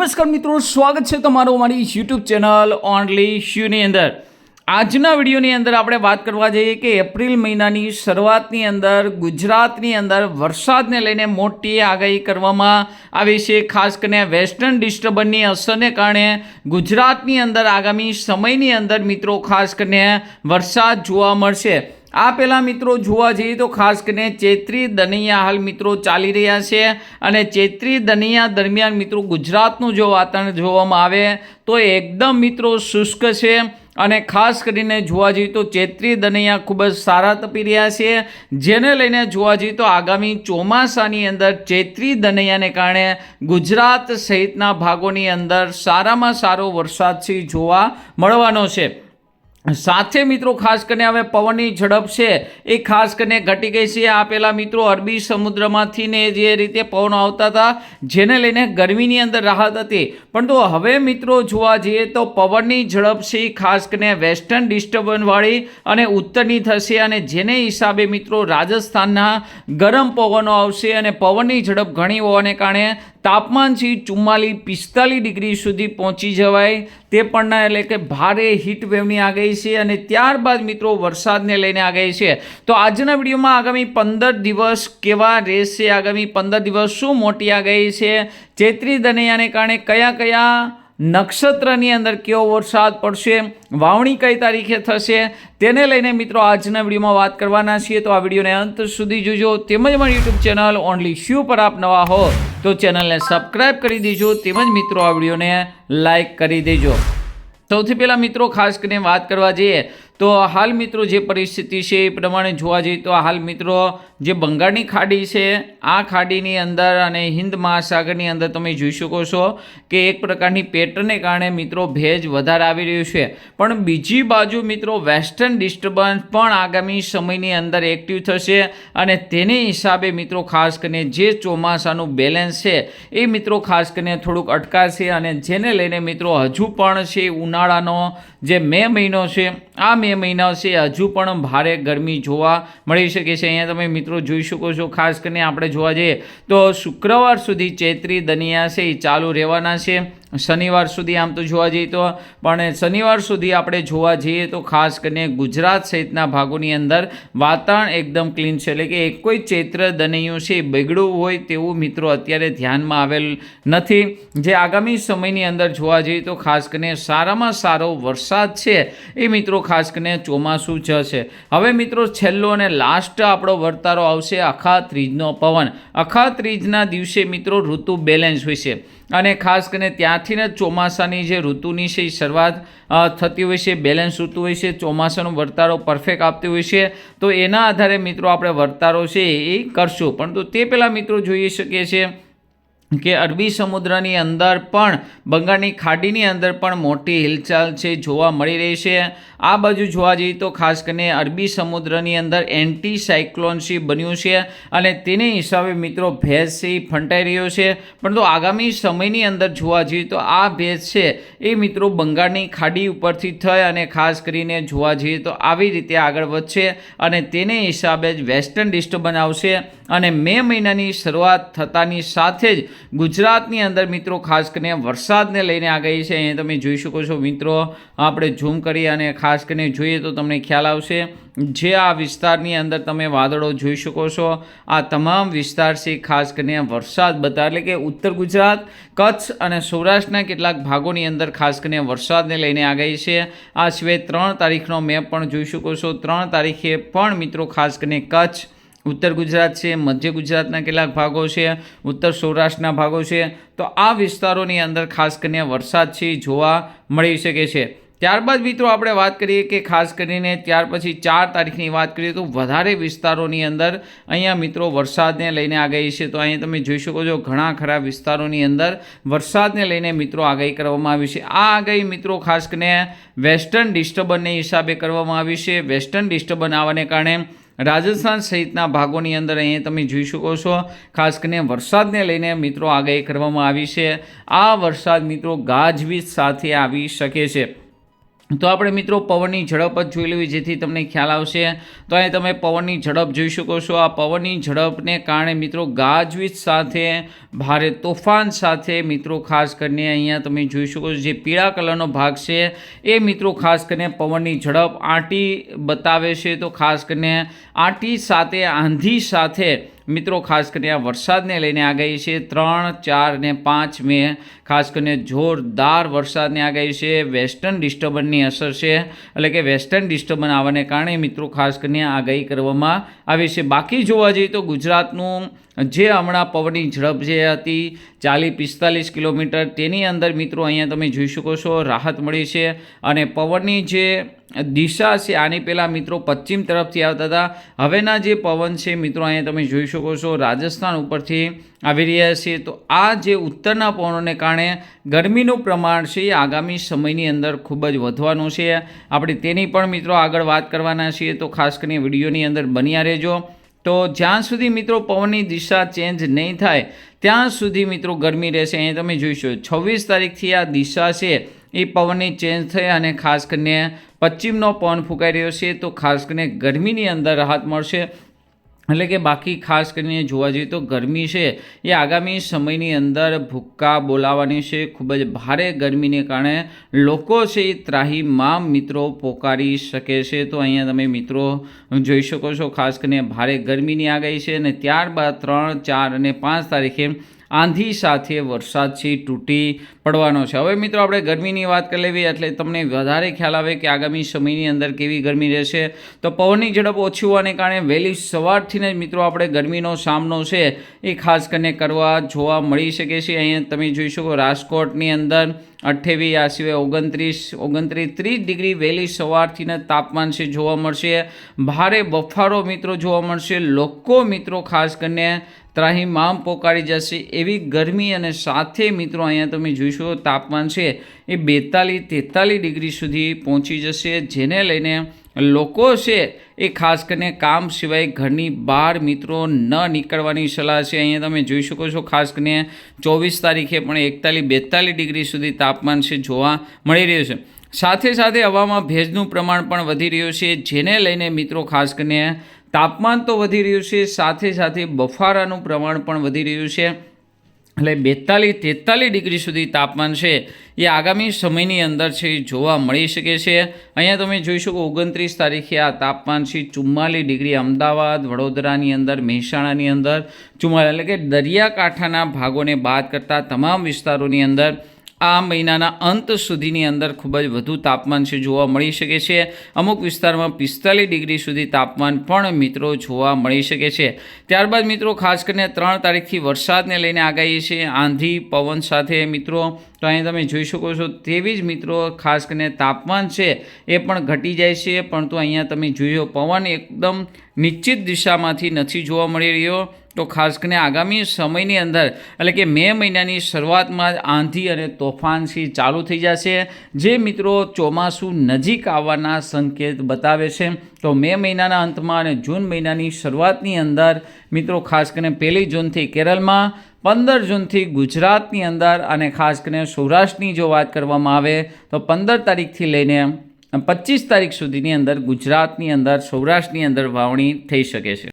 નમસ્કાર મિત્રો, સ્વાગત છે તમારું અમારી યુટ્યુબ ચેનલ ઓનલી શ્યુની અંદર. આજના વિડીયોની અંદર આપણે વાત કરવા જઈએ કે એપ્રિલ મહિનાની શરૂઆતની અંદર, ગુજરાતની અંદર વરસાદને લઈને મોટી આગાહી કરવામાં આવી છે. ખાસ કરીને વેસ્ટર્ન ડિસ્ટર્બન્સની અસરને કારણે ગુજરાતની અંદર આગામી સમયની અંદર મિત્રો ખાસ કરીને વરસાદ જોવા મળશે. આ પહેલાં મિત્રો જોવા જઈએ તો ખાસ કરીને ચૈત્રી દનૈયા હાલ મિત્રો ચાલી રહ્યા છે અને ચૈત્રી દનૈયા દરમિયાન મિત્રો ગુજરાતનું જો વાતાવરણ જોવામાં આવે તો એકદમ મિત્રો શુષ્ક છે અને ખાસ કરીને જોવા જઈએ તો ચૈત્રી દનૈયા ખૂબ જ સારા તપી રહ્યા છે. જેને લઈને જોવા જઈએ તો આગામી ચોમાસાની અંદર ચૈત્રી દનૈયાને કારણે ગુજરાત સહિતના ભાગોની અંદર સારામાં સારો વરસાદ જોવા મળવાનો છે. સાથે મિત્રો, ખાસ કરીને હવે પવનની ઝડપ છે. એ ખાસ કરીને ઘટી ગઈ છે. આ પહેલાં મિત્રો અરબી સમુદ્રમાંથી ને જે રીતે પવનો આવતા હતા, જેને લઈને ગરમીની અંદર રાહત હતી. પરંતુ હવે મિત્રો જોવા જઈએ તો પવનની ઝડપ છે એ ખાસ કરીને વેસ્ટર્ન ડિસ્ટર્બન્સવાળી અને ઉત્તરની થશે અને જેને હિસાબે મિત્રો રાજસ્થાનના ગરમ પવનો આવશે અને પવનની ઝડપ ઘણી હોવાને કારણે તાપમાન છે ચુમ્માલીસ, પિસ્તાલીસ ડિગ્રી સુધી પહોંચી જવાય. તે પણ એટલે કે ભારે હીટ વેવની આગાહી છે અને ત્યારબાદ મિત્રો વરસાદને લઈને આગાહી છે. તો આજના વિડીયોમાં આગામી પંદર દિવસ કેવા રહેશે? આગામી પંદર દિવસ શું મોટી આગાહી છે? ચૈત્રી દનૈયાને કારણે કયા કયા નક્ષત્રની અંદર કેવો વરસાદ પડશે? વાવણી કઈ તારીખે થશે? તેને લઈને મિત્રો આજના વિડીયોમાં વાત કરવાના છીએ. તો આ વિડીયોને અંત સુધી જોજો. તેમજ મારી યુટ્યુબ ચેનલ ઓનલી શ્યુ પર આપ નવા હો. તો ચેનલને સબસ્ક્રાઈબ કરી દેજો તેમજ મિત્રો આ વિડીયોને લાઈક કરી દેજો. સૌથી પહેલાં મિત્રો, ખાસ કરીને વાત કરવા જઈએ તો હાલ મિત્રો જે પરિસ્થિતિ છે એ પ્રમાણે જોવા જઈએ તો હાલ મિત્રો જે બંગાળની ખાડી છે, આ ખાડીની અંદર અને હિન્દ મહાસાગરની અંદર તમે જોઈ શકો છો કે એક પ્રકારની પેટર્નને કારણે મિત્રો ભેજ વધારે આવી રહ્યું છે. પણ બીજી બાજુ મિત્રો વેસ્ટર્ન ડિસ્ટર્બન્સ પણ આગામી સમયની અંદર એક્ટિવ થશે અને તેને હિસાબે મિત્રો ખાસ કરીને જે ચોમાસાનું બેલેન્સ છે એ મિત્રો ખાસ કરીને થોડુંક અટકાશે અને જેને લઈને મિત્રો હજુ પણ છે ઉનાળાનો જે મે મહિનો છે, આ મે મહિના છે, હજુ પણ ભારે ગરમી જોવા મળી શકે છે. અહીંયા તમે મિત્રો જોઈ શકો છો, ખાસ કરીને આપણે જોવા જઈએ તો શુક્રવાર સુધી ચૈત્રી દનિયા છે, એ ચાલુ રહેવાના છે. શનિવાર સુધી આમ તો જોવા જઈએ તો, પણ શનિવાર સુધી આપણે જોવા જઈએ તો ખાસ કરીને ગુજરાત સહિતના ભાગોની અંદર વાતાવરણ એકદમ ક્લીન છે. એટલે કે એક કોઈ ચૈત્ર દનૈયું છે બગડવું હોય તેવું મિત્રો અત્યારે ધ્યાનમાં આવેલ નથી. જે આગામી સમયની અંદર જોવા જઈએ તો ખાસ કરીને સારામાં સારો વરસાદ છે એ મિત્રો ખાસ કરીને ચોમાસું જશે હવે મિત્રો છેલ્લો અને લાસ્ટ આપણો વર્તારો આવશે અખા ત્રીજનો પવન. અખા ત્રીજના દિવસે મિત્રો ઋતુ બેલેન્સ હોય છે. અને ખાસ કરીને ત્યાંથી ને ચોમાસાની જે ઋતુની છે એ શરૂઆત થતી હોય છે, બેલેન્સ ઋતુ હોય છે, ચોમાસાનો વર્તારો પરફેક્ટ આપતી હોય છે. તો એના આધારે મિત્રો આપણે વર્તારો છે એ કરશું. પરંતુ તે પહેલાં મિત્રો જોઈ શકીએ છીએ કે અરબી સમુદ્રની અંદર પણ, બંગાળની ખાડીની અંદર પણ મોટી હિલચાલ છે, જોવા મળી રહી છે. આ બાજુ જોવા જઈએ તો ખાસ કરીને અરબી સમુદ્રની અંદર એન્ટી સાયક્લોનસી બન્યું છે અને તેને હિસાબે મિત્રો ભેજ છે એ ફંટાઈ રહ્યો છે. પરંતુ આગામી સમયની અંદર જોવા જઈએ તો આ ભેજ છે એ મિત્રો બંગાળની ખાડી ઉપરથી થઈ અને ખાસ કરીને જોવા જઈએ તો આવી રીતે આગળ વધશે અને તેને હિસાબે જ વેસ્ટર્ન ડિસ્ટર્બન્સ આવશે અને મે મહિનાની શરૂઆત થતાની સાથે જ ગુજરાતની અંદર મિત્રો ખાસ કરીને વરસાદને લઈને આગાહી છે. અહીંયા તમે જોઈ શકો છો મિત્રો, આપણે ઝૂમ કરી અને ખાસ કરીને જોઈએ તો તમને ખ્યાલ આવશે, જે આ વિસ્તારની અંદર તમે વાદળો જોઈ શકો છો. આ તમામ વિસ્તાર છે ખાસ કરીને વરસાદ બતા એટલે કે ઉત્તર ગુજરાત, કચ્છ અને સૌરાષ્ટ્રના કેટલાક ભાગોની અંદર ખાસ કરીને વરસાદને લઈને આગાહી છે. આ સિવાય ત્રણ તારીખનો મેપ પણ જોઈ શકો છો. ત્રણ તારીખે પણ મિત્રો ખાસ કરીને કચ્છ ઉત્તર ગુજરાત છે, મધ્ય ગુજરાતના કેટલાક ભાગો છે, ઉત્તર સૌરાષ્ટ્રના ભાગો છે. તો આ વિસ્તારોની અંદર ખાસ કરીને વરસાદ છે, જોવા મળી શકે છે. ત્યારબાદ મિત્રો આપણે વાત કરીએ કે ખાસ કરીને ત્યાર પછી ચાર તારીખની વાત કરીએ તો વધારે વિસ્તારોની અંદર અહીંયા મિત્રો વરસાદને લઈને આગાહી છે. તો અહીંયા તમે જોઈ શકો છો ઘણા ખરા વિસ્તારોની અંદર વરસાદને લઈને મિત્રો આગાહી કરવામાં આવી છે. આ આગાહી મિત્રો ખાસ કરીને વેસ્ટર્ન ડિસ્ટર્બનને હિસાબે કરવામાં આવી છે. વેસ્ટર્ન ડિસ્ટર્બન આવવાને કારણે રાજસ્થાન સહિતના ભાગોની અંદર અહીંયા તમે જોઈ શકો છો, ખાસ કરીને વરસાદને લઈને મિત્રો આગાહી કરવામાં આવી છે. આ વરસાદ મિત્રો ગાજવીજ સાથે આવી શકે છે. તો આપણે મિત્રો પવનની ઝડપ જ જોઈ લેવી, જેથી તમને ખ્યાલ આવશે. તો અહીં તમે પવનની ઝડપ જોઈ શકો છો. આ પવનની ઝડપને કારણે મિત્રો ગાજવીજ સાથે, ભારે તોફાન સાથે મિત્રો ખાસ કરીને અહીંયા તમે જોઈ શકો છો, જે પીળા કલરનો ભાગ છે, એ મિત્રો ખાસ કરીને પવનની ઝડપ આંટી બતાવે છે. તો ખાસ કરીને આંટી સાથે, આંધી સાથે મિત્રો, ખાસ કરીને આ વરસાદને લઈને આગાહી છે ત્રણ, ચાર ને પાંચ મે. ખાસ કરીને જોરદાર વરસાદની આગાહી છે. વેસ્ટર્ન ડિસ્ટર્બન્સની અસર છે. એટલે કે વેસ્ટર્ન ડિસ્ટર્બન્સ આવવાને કારણે મિત્રો, ખાસ કરીને આગાહી કરવામાં આવી છે. બાકી જોવા જઈએ તો ગુજરાતનું જે હમણાં પવનની ઝડપ જે હતી, ચાલીસ, પિસ્તાલીસ કિલોમીટર, તેની અંદર મિત્રો, અહીંયા તમે જોઈ શકો છો, રાહત મળી છે. અને પવનની જે દિશા છે. આની પહેલાં મિત્રો પશ્ચિમ તરફથી આવતા હતા. હવેના જે પવન છે, મિત્રો અહીંયા તમે જોઈ શકો છો, રાજસ્થાન ઉપરથી આવી રહ્યા છે. તો આ જે ઉત્તરના પવનોને કારણે ગરમીનું પ્રમાણ છે એ આગામી સમયની અંદર ખૂબ જ વધવાનું છે. આપણે તેની પણ મિત્રો આગળ વાત કરવાના છીએ. તો ખાસ કરીને વિડીયોની અંદર બન્યા રહેજો. તો જ્યાં સુધી મિત્રો પવનની દિશા ચેન્જ નહીં થાય, ત્યાં સુધી મિત્રો ગરમી રહેશે. અહીં તમે જોઈશો છવ્વીસ તારીખથી આ દિશા છે. એ પવનની ચેન્જ થઈ અને ખાસ કરીને પશ્ચિમનો પવન ફૂંકાઈ રહ્યો છે, તો ખાસ કરીને ગરમીની અંદર રાહત મળશે. એટલે કે બાકી ખાસ કરીને જોવા જઈએ તો ગરમી છે, એ આગામી સમયની અંદર ભૂક્કા બોલાવવાની છે. ખૂબ જ ભારે ગરમીને કારણે લોકો છે એ ત્રાહીમાં મિત્રો પોકારી શકે છે. તો અહીંયા તમે મિત્રો જોઈ શકો છો, ખાસ કરીને ભારે ગરમીની આગાહી છે અને ત્યારબાદ ત્રણ, ચાર અને પાંચ તારીખે આંધી સાથે વરસાદ છે, તૂટી પડવાનો છે. હવે મિત્રો આપણે ગરમીની વાત કરી લેવી એટલે તમને વધારે ખ્યાલ આવે કે આગામી સમયની અંદર કેવી ગરમી રહેશે. તો પવનની ઝડપ ઓછી હોવાને કારણે વહેલી સવારથી જ મિત્રો આપણે ગરમીનો સામનો છે એ ખાસ કરીને કરવા જોવા મળી શકે છે. અહીંયા તમે જોઈ શકો રાજકોટની અંદર અઠ્ઠાવીસ આ સિવાય ઓગણત્રીસ ઓગણત્રીસ, ત્રીસ ડિગ્રી વહેલી સવારથી જ તાપમાન છે જોવા મળશે. ભારે બફારો મિત્રો જોવા મળશે. લોકો મિત્રો ખાસ કરીને ત્રાહીમામ પોકારી જશે. એવી ગરમી અને સાથે મિત્રો અહીંયા તમે જોઈશો તાપમાન છે એ બેતાલીસ, તેતાલીસ ડિગ્રી સુધી પહોંચી જશે. જેને લઈને લોકો છે એ ખાસ કરીને કામ સિવાય ઘરની બહાર મિત્રો ન નીકળવાની સલાહ છે. અહીંયા તમે જોઈ શકો છો ખાસ કરીને ચોવીસ તારીખે પણ એકતાલીસ, બેતાલીસ ડિગ્રી સુધી તાપમાન છે જોવા મળી રહ્યું છે. સાથે સાથે હવામાં ભેજનું પ્રમાણ પણ વધી રહ્યું છે. જેને લઈને મિત્રો ખાસ કરીને તાપમાન તો વધી રહ્યું છે, સાથે સાથે બફારાનું પ્રમાણ પણ વધી રહ્યું છે. એટલે બેતાલીસ, તેતાલીસ ડિગ્રી સુધી તાપમાન છે, એ આગામી સમયની અંદર છે, જોવા મળી શકે છે. અહીંયા તમે જોઈ શકો ઓગણત્રીસ તારીખે આ તાપમાન છે, ચુમ્માલીસ ડિગ્રી અમદાવાદ, વડોદરાની અંદર, મહેસાણાની અંદર, ચુમ્માલીસ, એટલે કે દરિયાકાંઠાના ભાગોને બાદ કરતાં તમામ વિસ્તારોની અંદર આ મહિનાના અંત સુધીની અંદર ખૂબ જ વધુ તાપમાન છે જોવા મળી શકે છે. અમુક વિસ્તારમાં પિસ્તાલીસ ડિગ્રી સુધી તાપમાન પણ મિત્રો જોવા મળી શકે છે. ત્યારબાદ મિત્રો ખાસ કરીને ત્રણ તારીખથી વરસાદને લઈને આગાહી છે. આંધી, પવન સાથે મિત્રો, તો અહીં તમે જોઈ શકો છો તેવી જ મિત્રો ખાસ કરીને તાપમાન છે એ પણ ઘટી જાય છે. પરંતુ અહીંયા તમે જોયો પવન એકદમ નિશ્ચિત દિશામાંથી નથી જોવા મળી રહ્યો. તો ખાસ કરીને આગામી સમયની અંદર, એટલે કે મે મહિનાની શરૂઆતમાં આંધી અને તોફાનથી ચાલુ થઈ જશે. જે મિત્રો ચોમાસું નજીક આવવાના સંકેત બતાવે છે, તો મે મહિનાના અંતમાં અને જૂન મહિનાની શરૂઆતની અંદર, મિત્રો ખાસ કરીને પહેલી જૂનથી કેરળમાં, પંદર જૂનથી ગુજરાતની અંદર અને ખાસ કરીને સૌરાષ્ટ્રની જો વાત કરવામાં આવે, તો પંદર તારીખથી લઈને પચીસ તારીખ સુધીની અંદર ગુજરાતની અંદર, સૌરાષ્ટ્રની અંદર વાવણી થઈ શકે છે.